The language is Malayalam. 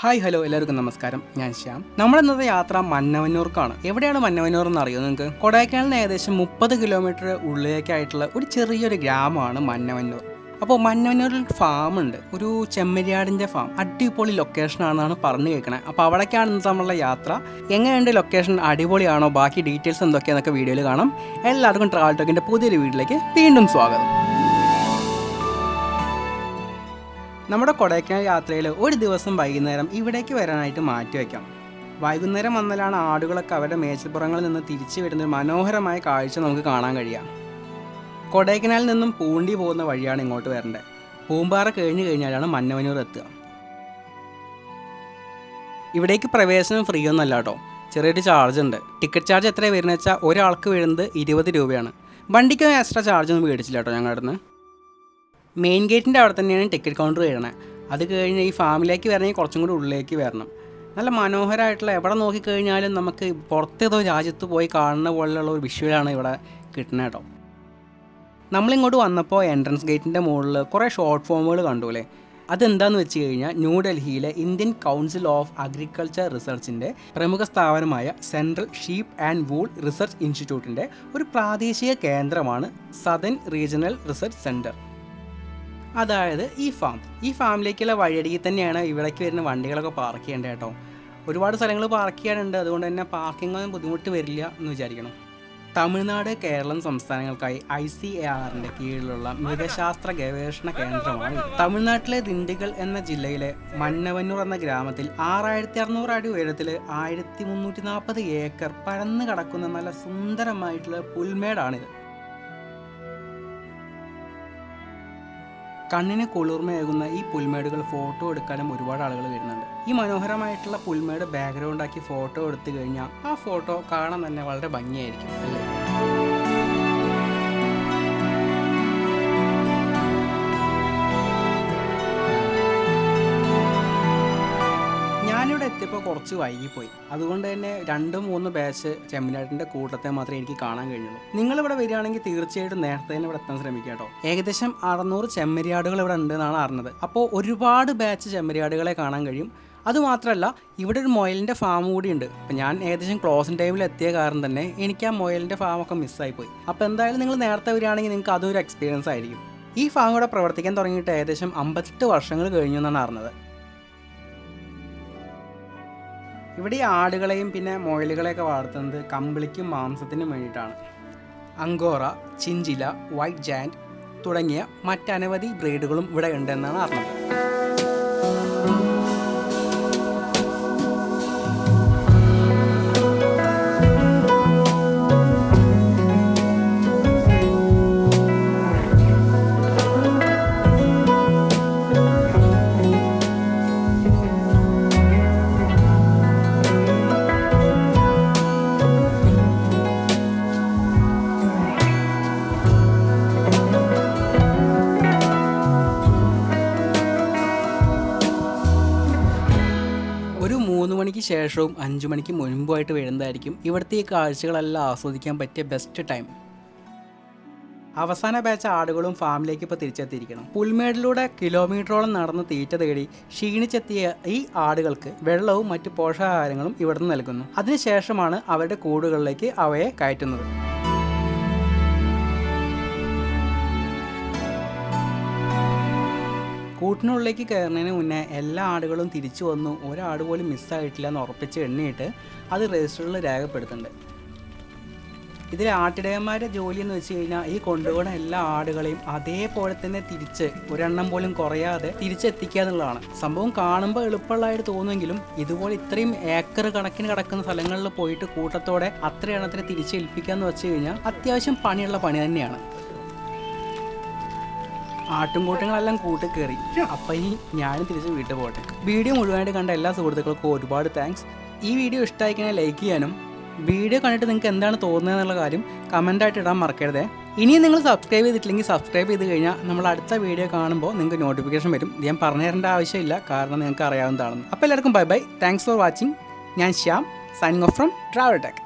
ഹായ് ഹലോ എല്ലാവർക്കും നമസ്കാരം. ഞാൻ ശ്യാം. നമ്മുടെ ഇന്നത്തെ യാത്ര മന്നവന്നൂർക്കാണ്. എവിടെയാണ് മന്നവന്നൂർ എന്ന് അറിയോ നിങ്ങൾക്ക് കൊടൈക്കനാലിന് ഏകദേശം മുപ്പത് കിലോമീറ്റർ ഉള്ളിലേക്കായിട്ടുള്ള ഒരു ചെറിയൊരു ഗ്രാമമാണ് മന്നവന്നൂർ. അപ്പോൾ മന്നവന്നൂരിൽ ഫാം ഉണ്ട് ഒരു ചെമ്മരിയാടിന്റെ ഫാം. അടിപൊളി ലൊക്കേഷൻ ആണെന്നാണ് പറഞ്ഞു കേൾക്കണേ. അപ്പോൾ അവിടേക്കാണ് ഇന്നത്തെ നമ്മളുടെ യാത്ര. എങ്ങനെയുണ്ട് ലൊക്കേഷൻ അടിപൊളിയാണോ? ബാക്കി ഡീറ്റെയിൽസ് എന്തൊക്കെയാണെന്നൊക്കെ വീഡിയോയിൽ കാണാം. എല്ലാവർക്കും ട്രാവൽ ടോക്കിന്റെ പുതിയൊരു വീഡിയോയിലേക്ക് വീണ്ടും സ്വാഗതം. നമ്മുടെ കൊടൈക്കനാൽ യാത്രയിൽ ഒരു ദിവസം വൈകുന്നേരം ഇവിടേക്ക് വരാനായിട്ട് മാറ്റിവെക്കാം വൈകുന്നേരം വന്നാലാണ് ആടുകളൊക്കെ അവരുടെ മേച്ചപ്പുറങ്ങളിൽ നിന്ന് തിരിച്ചു വരുന്ന ഒരു മനോഹരമായ കാഴ്ച നമുക്ക് കാണാൻ കഴിയുക. കൊടൈക്കനാലിൽ നിന്നും പൂണ്ടി പോകുന്ന വഴിയാണ് ഇങ്ങോട്ട് വരേണ്ടത്. പൂമ്പാറ കഴിഞ്ഞു കഴിഞ്ഞാലാണ് മന്നവനൂർ എത്തുക. ഇവിടേക്ക് പ്രവേശനം ഫ്രീ ഒന്നല്ല കേട്ടോ. ചെറിയൊരു ചാർജ് ഉണ്ട്. ടിക്കറ്റ് ചാർജ് എത്രയാണ് വരുന്നത് വെച്ചാൽ ഒരാൾക്ക് വരുന്നത് ഇരുപത് രൂപയാണ്. വണ്ടിക്ക് എക്സ്ട്രാ ചാർജ് ഒന്നും മേടിച്ചില്ല കേട്ടോ ഞങ്ങളുടെ അടുത്ത് മെയിൻ ഗേറ്റിന്റെ അവിടെ തന്നെയാണ് ടിക്കറ്റ് കൗണ്ടർ വരുന്നത്. അത് കഴിഞ്ഞ് ഈ ഫാമിലേക്ക് വരണമെങ്കിൽ കുറച്ചും കൂടി ഉള്ളിലേക്ക് വരണം. നല്ല മനോഹരമായിട്ടുള്ള എവിടെ നോക്കിക്കഴിഞ്ഞാലും നമുക്ക് പുറത്തേതോ രാജ്യത്ത് പോയി കാണുന്ന പോലെയുള്ള ഒരു വിഷ്വലാണ് ഇവിടെ കിട്ടുന്നത് കേട്ടോ. നമ്മളിങ്ങോട്ട് വന്നപ്പോൾ എൻട്രൻസ് ഗേറ്റിന്റെ മുകളിൽ കുറേ ഷോർട്ട് ഫോമുകൾ കണ്ടു അല്ലേ? അതെന്താണെന്ന് വെച്ച് കഴിഞ്ഞാൽ ന്യൂഡൽഹിയിലെ ഇന്ത്യൻ കൗൺസിൽ ഓഫ് അഗ്രികൾച്ചർ റിസർച്ചിന്റെ പ്രമുഖ സ്ഥാപനമായ central sheep and wool research ഇൻസ്റ്റിറ്റ്യൂട്ടിന്റെ ഒരു പ്രാദേശിക കേന്ദ്രമാണ് സദൻ റീജിയണൽ റിസർച്ച് സെന്റർ അതായത് ഈ ഫാം ഈ ഫാമിലേക്കുള്ള വഴിയരികിൽ തന്നെയാണ് ഇവിടേക്ക് വരുന്ന വണ്ടികളൊക്കെ പാർക്ക് ചെയ്യേണ്ടത് കേട്ടോ. ഒരുപാട് സ്ഥലങ്ങൾ പാർക്ക് ചെയ്യാനുണ്ട്. അതുകൊണ്ട് തന്നെ പാർക്കിങ്ങൊന്നും ബുദ്ധിമുട്ട് വരില്ല എന്ന് വിചാരിക്കണം. തമിഴ്നാട് കേരളം സംസ്ഥാനങ്ങൾക്കായി ഐ സി എ ആറിന്റെ കീഴിലുള്ള മൃഗശാസ്ത്ര ഗവേഷണ കേന്ദ്രമാണ് തമിഴ്നാട്ടിലെ ദിണ്ടിഗൽ എന്ന ജില്ലയിലെ മന്നവന്നൂർ എന്ന ഗ്രാമത്തിൽ ആറായിരത്തി അറുന്നൂറ് അടി ഉയരത്തിൽ ആയിരത്തി മുന്നൂറ്റി നാൽപ്പത് ഏക്കർ പരന്നു കിടക്കുന്ന നല്ല സുന്ദരമായിട്ടുള്ള പുൽമേടാണിത്. കണ്ണിന് കുളിർമയേകുന്ന ഈ പുൽമേടുകൾ ഫോട്ടോ എടുക്കാനും ഒരുപാട് ആളുകൾ വരുന്നുണ്ട്. ഈ മനോഹരമായിട്ടുള്ള പുൽമേട് ബാക്ക്ഗ്രൗണ്ടാക്കി ഫോട്ടോ എടുത്തു കഴിഞ്ഞാൽ ആ ഫോട്ടോ കാണാൻ തന്നെ വളരെ ഭംഗിയായിരിക്കും അല്ലേ? ഞാനിവിടെ എത്തിയപ്പോൾ കുറച്ച് വൈകിപ്പോയി. അതുകൊണ്ട് തന്നെ രണ്ട് മൂന്ന് ബാച്ച് ചെമ്മനാട്ടിന്റെ കൂട്ടത്തെ മാത്രമേ എനിക്ക് കാണാൻ കഴിഞ്ഞുള്ളൂ. നിങ്ങൾ ഇവിടെ വരികയാണെങ്കിൽ തീർച്ചയായിട്ടും നേരത്തെ തന്നെ ഇവിടെ എത്താൻ ശ്രമിക്കുക കേട്ടോ. ഏകദേശം അറുന്നൂറ് ചെമ്മരിയാടുകൾ ഇവിടെ ഉണ്ടെന്നാണ് അറിഞ്ഞത്. അപ്പോൾ ഒരുപാട് ബാച്ച് ചെമ്മരിയാടുകളെ കാണാൻ കഴിയും. അതുമാത്രമല്ല ഇവിടെ ഒരു മൊയലിന്റെ ഫാം കൂടി ഉണ്ട്. അപ്പം ഞാൻ ഏകദേശം ക്ലോസിംഗ് ടൈമിൽ എത്തിയ കാരണം തന്നെ എനിക്ക് ആ മൊയലിന്റെ ഫാമൊക്കെ മിസ്സായിപ്പോയി അപ്പോൾ എന്തായാലും നിങ്ങൾ നേരത്തെ വരികയാണെങ്കിൽ നിങ്ങൾക്ക് അതൊരു എക്സ്പീരിയൻസ് ആയിരിക്കും. ഈ ഫാം ഇവിടെ പ്രവർത്തിക്കാൻ തുടങ്ങിയിട്ട് ഏകദേശം അമ്പത്തെട്ട് വർഷങ്ങൾ കഴിഞ്ഞു എന്നാണ് അറിഞ്ഞത്. ഇവിടെ ഈ ആടുകളെയും പിന്നെ മുയലുകളെയൊക്കെ വളർത്തുന്നത് കമ്പിളിക്കും മാംസത്തിനും വേണ്ടിയിട്ടാണ്. അങ്കോറ ചിഞ്ചില വൈറ്റ് ജാന്റ് തുടങ്ങിയ മറ്റനവധി ബ്രീഡുകളും ഇവിടെ ഉണ്ടെന്നാണ് അറിഞ്ഞത്. മണിക്ക് ശേഷവും അഞ്ചു മണിക്ക് മുൻപുമായിട്ട് വരുന്നതായിരിക്കും ഇവിടുത്തെ ഈ കാഴ്ചകളെല്ലാം ആസ്വദിക്കാൻ പറ്റിയ ബെസ്റ്റ് ടൈം അവസാന ബാച്ച് ആടുകളും ഫാമിലേക്ക് ഇപ്പോൾ തിരിച്ചെത്തിയിരിക്കണം. പുൽമേടിലൂടെ കിലോമീറ്ററോളം നടന്ന് തീറ്റ തേടി ക്ഷീണിച്ചെത്തിയ ഈ ആടുകൾക്ക് വെള്ളവും മറ്റ് പോഷകാഹാരങ്ങളും ഇവിടുന്ന് നൽകുന്നു. അതിനുശേഷമാണ് അവരുടെ കൂടുകളിലേക്ക് അവയെ കയറ്റുന്നത്. കൂട്ടിനുള്ളിലേക്ക് കയറുന്നതിന് മുന്നേ എല്ലാ ആടുകളും തിരിച്ചു വന്നു. ഒരാട് പോലും മിസ്സായിട്ടില്ല എന്ന് ഉറപ്പിച്ച് എണ്ണിയിട്ട് അത് രജിസ്റ്ററിൽ രേഖപ്പെടുത്തുന്നുണ്ട്. ഇതിൽ ആട്ടിടയന്മാരുടെ ജോലി എന്ന് വെച്ച് കഴിഞ്ഞാൽ ഈ കൊണ്ടുപോകുന്ന എല്ലാ ആടുകളെയും അതേപോലെ തന്നെ തിരിച്ച് ഒരെണ്ണം പോലും കുറയാതെ തിരിച്ചെത്തിക്കുക എന്നുള്ളതാണ്. സംഭവം കാണുമ്പോൾ എളുപ്പമുള്ളതായിട്ട് തോന്നുമെങ്കിലും ഇതുപോലെ ഇത്രയും ഏക്കർ കണക്കിന് കിടക്കുന്ന സ്ഥലങ്ങളിൽ പോയിട്ട് കൂട്ടത്തോടെ അത്ര എണ്ണത്തിന് തിരിച്ചേൽപ്പിക്കുക എന്ന് വെച്ച് കഴിഞ്ഞാൽ അത്യാവശ്യം പണിയുള്ള പണി തന്നെയാണ്. ആട്ടുംകൂട്ടങ്ങളെല്ലാം കൂട്ടി കയറി അപ്പം ഇനി ഞാനും തിരിച്ച് വീട്ടിൽ പോട്ടെ. വീഡിയോ മുഴുവനായിട്ട് കണ്ട എല്ലാ സുഹൃത്തുക്കൾക്കും ഒരുപാട് താങ്ക്സ് ഈ വീഡിയോ ഇഷ്ടമായി കഴിഞ്ഞാൽ ലൈക്ക് ചെയ്യാനും വീഡിയോ കണ്ടിട്ട് നിങ്ങൾക്ക് എന്താണ് തോന്നുന്നത് എന്നുള്ള കാര്യം കമന്റായിട്ട് ഇടാൻ മറക്കരുതേ. ഇനിയും നിങ്ങൾ സബ്സ്ക്രൈബ് ചെയ്തിട്ടില്ലെങ്കിൽ സബ്സ്ക്രൈബ് ചെയ്ത് കഴിഞ്ഞാൽ നമ്മൾ അടുത്ത വീഡിയോ കാണുമ്പോൾ നിങ്ങൾക്ക് നോട്ടിഫിക്കേഷൻ വരും. ഞാൻ പറഞ്ഞു തരേണ്ട ആവശ്യമില്ല കാരണം നിങ്ങൾക്ക് അറിയാവുന്നതാണ് അപ്പോൾ എല്ലാവർക്കും bye bye thanks for watching ഞാൻ Shyam signing off from travel tech